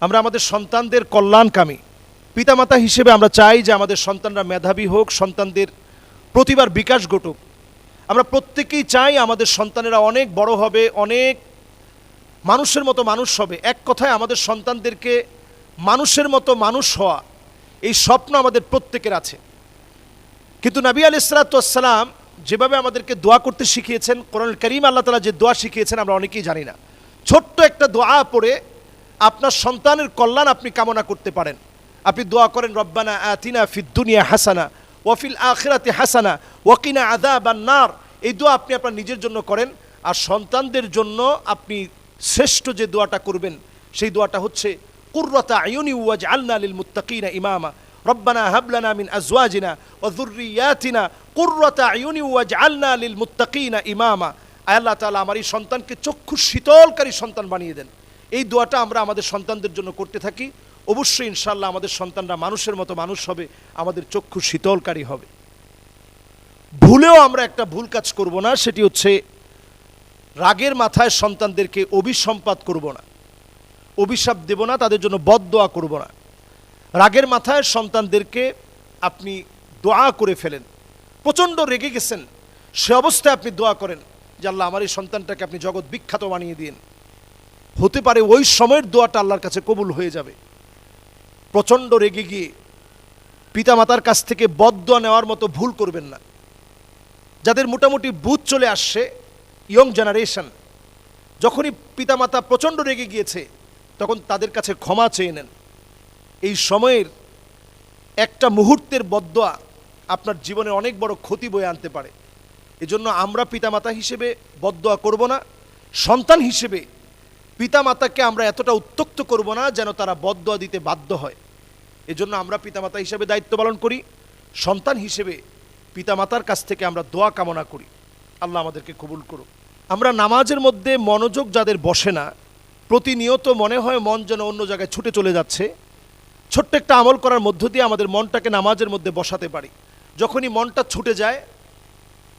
আমরা আমাদের সন্তানদের কল্যাণকামী। পিতামাতা হিসেবে আমরা চাই যে আমাদের সন্তানরা মেধাবী হোক, সন্তানদের প্রতিবার বিকাশ ঘটুক। আমরা প্রত্যেকেই চাই আমাদের সন্তানেরা অনেক বড় হবে, অনেক মানুষের মতো মানুষ হবে। এক কথায় আমাদের সন্তানদেরকে মানুষের মতো মানুষ হওয়া এই স্বপ্ন আমাদের প্রত্যেকের আছে। কিন্তু নবী আলি সালাতাম যেভাবে আমাদেরকে দোয়া করতে শিখিয়েছেন কোরআন করিম আল্লাহ তালা যে দোয়া শিখিয়েছেন আমরা অনেকেই জানি না। ছোট্ট একটা দোয়া পড়ে আপনার সন্তানের কল্যাণ আপনি কামনা করতে পারেন। আপনি দোয়া করেন, রব্বানা আতিনা ফিদ দুনিয়া হাসানা ওয়াফিল আখিরাতে হাসানা ওয়াকিনা আদা বা নার। এই দোয়া আপনি আপনার নিজের জন্য করেন, আর সন্তানদের জন্য আপনি শ্রেষ্ঠ যে দোয়াটা করবেন, সেই দোয়াটা হচ্ছে, কুর্রতা আয়ুনি ওয়াজ আল্লা লিল মুত্তাকিনা ইমামা, রব্বানা হাবলানা মিন আজওয়াজিনা ও যুররিয়াতিনা কুর্রতা আয়ুনি ওয়াজ আল্লা লিল মুত্তাকিনা ইমামা। আল্লাহ তাআলা আমার এই সন্তানকে চক্ষু শীতলকারী সন্তান বানিয়ে দেন। এই দোয়াটা আমরা আমাদের সন্তানদের জন্য করতে থাকি। অবশ্যই ইনশাল্লাহ আমাদের সন্তানরা মানুষের মতো মানুষ হবে, আমাদের চক্ষু শীতলকারী হবে। ভুলেও আমরা একটা ভুল কাজ করব না, সেটি হচ্ছে রাগের মাথায় সন্তানদেরকে অভিসম্পাত করব না। অভিশাপ দেব না, তাদের জন্য বদ দোয়া করব না। রাগের মাথায় সন্তানদেরকে আপনি দোয়া করে ফেলেন। প্রচণ্ড রেগে গেছেন, সে অবস্থায় আপনি দোয়া করেন যে আল্লাহ আমার এই সন্তানটাকে আপনি জগৎ বিখ্যাত বানিয়ে দিন। হতে পারে ওই সময়ের দোয়াটা আল্লাহর কাছে কবুল হয়ে যাবে। প্রচণ্ড রেগে গিয়ে পিতামাতার কাছ থেকে বদদোয়া নেওয়ার মতো ভুল করবেন না। যাদের মোটামুটি বুথ চলে আসছে, ইয়ং জেনারেশন, যখনই পিতামাতা প্রচণ্ড রেগে গিয়েছে, তখন তাদের কাছে ক্ষমা চেয়ে নেন। এই সময়ের একটা মুহূর্তের বদোয়া আপনার জীবনে অনেক বড় ক্ষতি বয়ে আনতে পারে। এজন্য আমরা পিতামাতা হিসেবে বদোয়া করব না, সন্তান হিসেবে পিতামাতাকে আমরা এতটা উত্তক্ত করব না যেন তারা বদোয়া দিতে বাধ্য হয়। এজন্য আমরা পিতামাতা হিসেবে দায়িত্ব পালন করি। সন্তান হিসেবে পিতামাতার কাছ থেকে আমরা দোয়া কামনা করি। আল্লাহ আমাদেরকে কবুল করুক। আমরা নামাজের মধ্যে মনোযোগ যাদের বসে না, প্রতিনিয়ত মনে হয় মন যেন অন্য জায়গায় ছুটে চলে যাচ্ছে। ছোট্ট একটা আমল করার মধ্য দিয়ে আমাদের মনটাকে নামাজের মধ্যে বসাতে পারি। যখনই মনটা ছুটে যায়,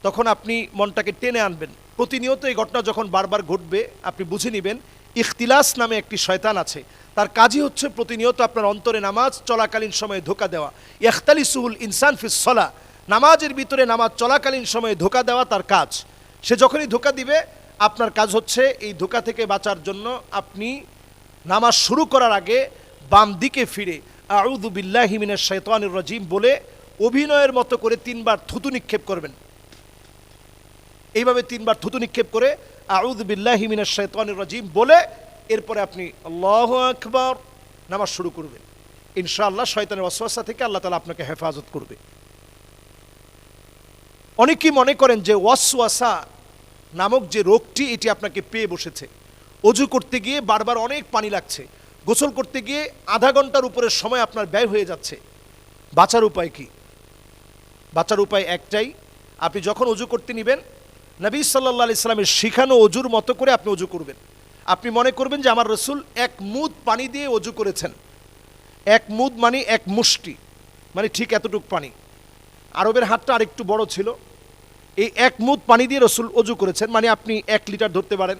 তখন আপনি মনটাকে টেনে আনবেন। প্রতিনিয়ত এই ঘটনা যখন বারবার ঘটবে, আপনি বুঝে নেবেন ইখতিলাস নামে একটি শয়তান আছে। তার কাজই হচ্ছে প্রতিনিয়ত আপনার অন্তরে নামাজ, চলাকালীন সময়ে ধোকা দেওয়া। ইখতালি সুহুল ইনসান ফিস সলা। নামাজের ভিতরে নামাজ, চলাকালীন সময়ে ধোকা দেওয়া তার কাজ। সে যখনই ধোকা দিবে, আপনার কাজ হচ্ছে এই ধোকা থেকে বাঁচার জন্য আপনি নামাজ শুরু করার আগে বাম দিকে ফিরে। আউদু বিল্লাহিমিনের শৈতানুর রাজিম বলে অভিনয়ের মতো করে তিনবার থুতু নিক্ষেপ করবেন। এইভাবে তিনবার থুতু নিক্ষেপ করে রাজিম বলে এরপরে আপনি আল্লাহ আকবর নামাজ শুরু করবেন। ইনশাআল্লাহ শয়তানের অসুয়াশা থেকে আল্লাহ তালা আপনাকে হেফাজত করবে। অনেকেই মনে করেন যে ওয়াসওয়াসা নামক যে রোগটি, এটি আপনাকে পেয়ে বসেছে। অজু করতে গিয়ে বারবার অনেক পানি লাগছে। গোসল করতে গিয়ে আধা ঘণ্টার উপরে সময় আপনার ব্যয় হয়ে যাচ্ছে। বাঁচার উপায় কি? বাঁচার উপায় একটাই, আপনি যখন অজু করতে নেবেন নবী সাল্লাহ ইসলামের শিখানো অজুর মতো করে আপনি অজু করবেন। আপনি মনে করবেন যে আমার রসুল এক মুদ পানি দিয়ে অজু করেছেন। এক মুদ মানে এক মুষ্টি মানে ঠিক এতটুক পানি। আরবের হাতটা আরেকটু বড় ছিল। এই এক মুদ পানি দিয়ে রসুল অজু করেছেন মানে আপনি এক লিটার ধরতে পারেন।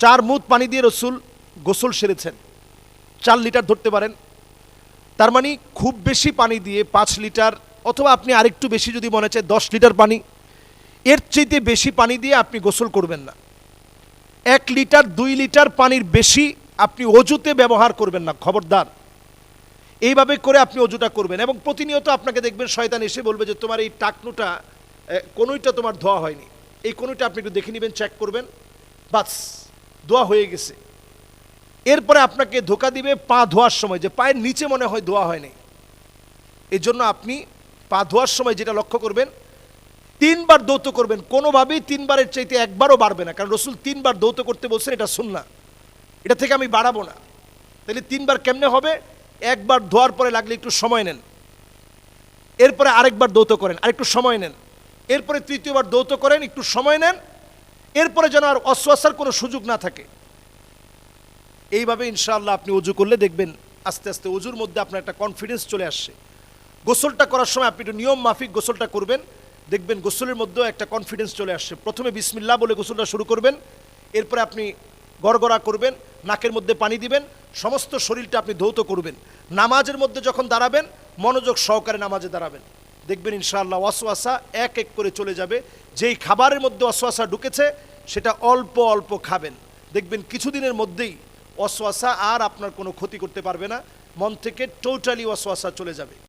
চার মুদ পানি দিয়ে রসুল গোসল সেরেছেন, চার লিটার ধরতে পারেন। তার মানে খুব বেশি পানি দিয়ে পাঁচ লিটার, অথবা আপনি আরেকটু বেশি যদি মনে চায় দশ লিটার পানি এর চাইতে বেশি পানি দিয়ে আপনি গোসল করবেন না। এক লিটার, দুই লিটার পানির বেশি আপনি অজুতে ব্যবহার করবেন না, খবরদার। এইভাবে করে আপনি অজুটা করবেন এবং প্রতিনিয়ত আপনাকে দেখবেন শয়তান এসে বলবে যে, তোমার এই টাকনুটা কোনোইটা তোমার ধোয়া হয়নি। এই কোনোইটা আপনি একটু দেখে নেবেন চেক করবেন। বাস, ধোয়া হয়ে গেছে। এরপরে আপনাকে ধোকা দিবে পা ধোয়ার সময়, যে পায়ের নিচে মনে হয় ধোয়া হয়নি। এই জন্য আপনি পা ধোয়ার সময় যেটা লক্ষ্য করবেন তিনবার দৌত করবেন, কোনোভাবেই তিনবারের চাইতে একবারও বাড়বে না। কারণ রসুল তিনবার দৌত করতে বলছেন, এটা শুন না এটা থেকে আমি বাড়াবো না। তাহলে তিনবার কেমনে হবে? একবার ধোয়ার পরে লাগলে একটু সময় নেন। এরপরে আরেকবার দৌত করেন আরেকটু সময় নেন। এরপরে তৃতীয়বার দৌত করেন, একটু সময় নেন। এরপরে যেন আর অশ্বাসার কোনো সুযোগ না থাকে। এইভাবে ইনশাআল্লাহ আপনি উজু করলে দেখবেন, আস্তে আস্তে উজুর মধ্যে আপনার একটা কনফিডেন্স চলে আসছে। গোসলটা করার সময় আপনি একটু নিয়ম মাফিক গোসলটা করবেন। দেখবেন গোসলের মধ্যেও একটা কনফিডেন্স চলে আসছে। প্রথমে বিসমিল্লাহ বলে গোসলটা শুরু করবেন, এরপরে আপনি গড়গড়া করবেন, নাকের মধ্যে পানি দিবেন, সমস্ত শরীরটা আপনি ধৌত করবেন। নামাজের মধ্যে যখন দাঁড়াবেন, মনোযোগ সহকারে নামাজে দাঁড়াবেন। দেখবেন ইনশাআল্লাহ ওয়াসওয়াসা এক এক করে চলে যাবে। যেই খাবারের মধ্যে ওয়াসওয়াসা ঢুকেছে, সেটা অল্প অল্প খাবেন। দেখবেন কিছুদিনের মধ্যেই ওয়াসওয়াসা আর আপনার কোনো ক্ষতি করতে পারবে না। মন থেকে টোটালি ওয়াসওয়াসা চলে যাবে।